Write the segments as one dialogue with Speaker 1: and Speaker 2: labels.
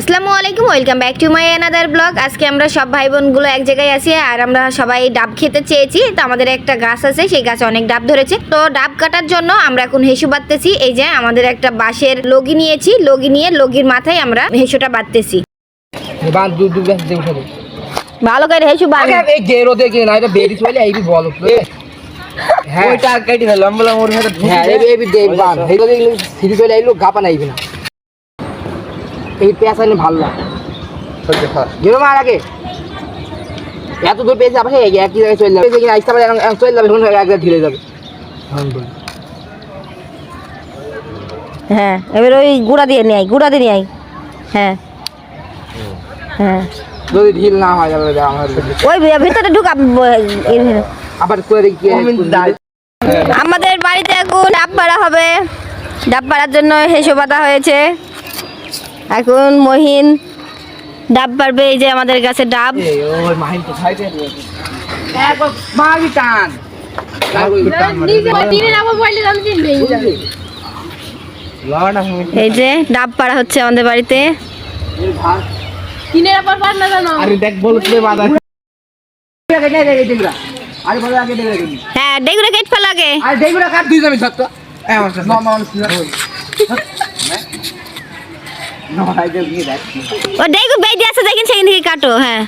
Speaker 1: আসসালামু আলাইকুম welcome back to my another blog. আজকে আমরা সব ভাই বোনগুলো এক জায়গায় আছি আর আমরা সবাই ডাব খেতে চেয়েছি। তো আমাদের একটা গাছ আছে সেই গাছে অনেক ডাব ধরেছে। তো ডাব কাটার জন্য আমরা এখন হেসু বাঁধতেছি। এই যে আমাদের একটা বাঁশের লগি নিয়েছি। লগি নিয়ে লগির মাথায় আমরা হেসুটা বাঁধতেছি। ভালো করে হেসু
Speaker 2: বল হ্যাঁ।
Speaker 3: ওইটা কেটে ফেলো আমি ওর সাথে
Speaker 2: হ্যাঁ এই এই বান এই তো দেখলি চলে আইলো গাপা নাইবি না। এই পেঁচা নিয়ে ভালো লাগে। গেরো মার আগে এত দূর পেয়েছে আবার এই একই জায়গায় চলে যাবে। কিনা পারে চলে যাবে এখন এক জায়গায় ধীরে যাবে।
Speaker 1: হ্যাঁ এবার ওই গুঁড়া দিয়ে নিয়ে আই গুঁড়া দিয়ে নিয়ে আই হ্যাঁ। হ্যাঁ।
Speaker 2: যদি ঢিল না হয় যাবে
Speaker 1: ওই ভিতরে ঢুকা
Speaker 2: আবার করে দেখি
Speaker 1: আমাদের বাড়িতে এখন ডাব পাড়া হবে। ডাব পাড়ার জন্য হেসো পাতা হয়েছে। এখন মহিন ডাব পারবে এই যে আমাদের গাছে ডাব এই যে ডাব পাড়া হচ্ছে আমাদের বাড়িতে হ্যাঁ ডেগুলো কেট ফেলা আগে
Speaker 2: আরে দেখুরা কাট দুই যাবি সত্য দেখ
Speaker 1: ও ডেগু বেঁধে আছে দেখেন সেখান থেকে কাটো হ্যাঁ।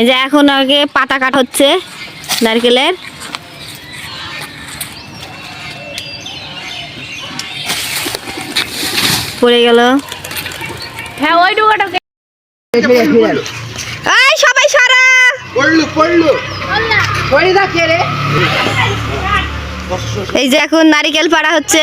Speaker 1: এই যে এখন আগে পাতা কাট হচ্ছে নারকেলের। পড়ে গেল। এই সবাই সারা।
Speaker 2: পড়লু পড়লু। পড়ি দা রে।
Speaker 1: এই যে এখন নারিকেল পাড়া হচ্ছে।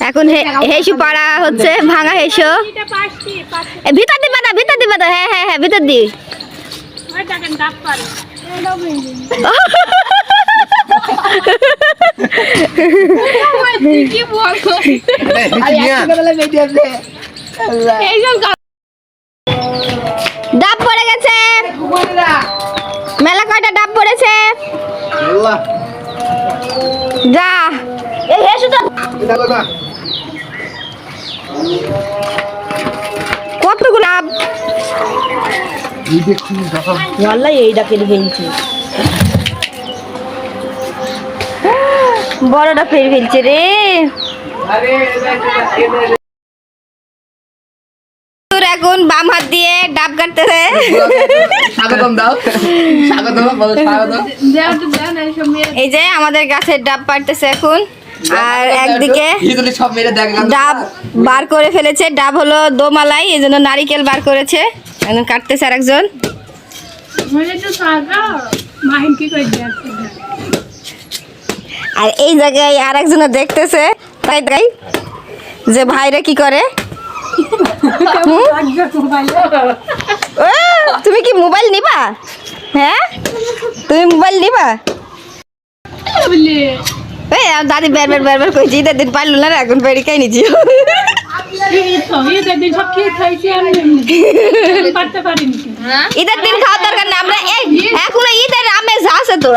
Speaker 1: এখন হে- হেসু পাড়া হচ্ছে ভাঙা হেসু। এ, ভিতর দিবা দা ভিতর দিবা দা হ্যাঁ হ্যাঁ হ্যাঁ ভিতর দি। ডাব পড়ে গেছে। মেলা কয়টা ডাব পড়েছে? যা। এই হেসুটা কতগুলো ডাব আল্লাহ এইটা কেটে ফেলছে বড়টা ফেলে ফেলছে রে। এখন বাম হাত দিয়ে ডাব কাটতেছে।
Speaker 2: স্বাগতম দাও। স্বাগতম স্বাগতম।
Speaker 1: এই যে আমাদের গাছের ডাব পাড়তেছে এখন। আর একদিকে ডাব বার করে ফেলেছে ডাব হলো দোমালাই এই জন্য নারিকেল বার করেছে। এখন কাটতেছে আর একজন আর এই জায়গায় আর একজনে দেখতেছে তাই তাই। যে ভাইরা কি করে? তুমি কি মোবাইল নিবা? হ্যাঁ? তুমি মোবাইল নিবা? এই দাদি বের বের বের বের কইছি ঈদের দিন পারল না এখন বেরি খাই নিছি। ঈদের দিন দরকার না আমরা এই এখনও ঈদের আমেজ আছে তো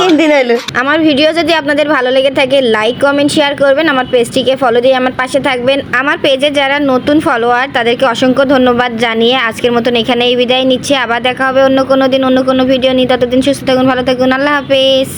Speaker 1: তিন দিন হলো আমার ভিডিও যদি আপনাদের ভালো লেগে থাকে লাইক কমেন্ট শেয়ার করবেন। আমার পেজটিকে ফলো দিয়ে আমার পাশে থাকবেন। আমার পেজে যারা নতুন ফলোয়ার তাদেরকে অসংখ্য ধন্যবাদ জানিয়ে আজকের মতন এখানেই বিদায় নিচ্ছে। আবার দেখা হবে অন্য কোনো দিন অন্য কোনো ভিডিও নিয়ে। ততদিন সুস্থ থাকুন ভালো থাকুন। আল্লাহ হাফেজ।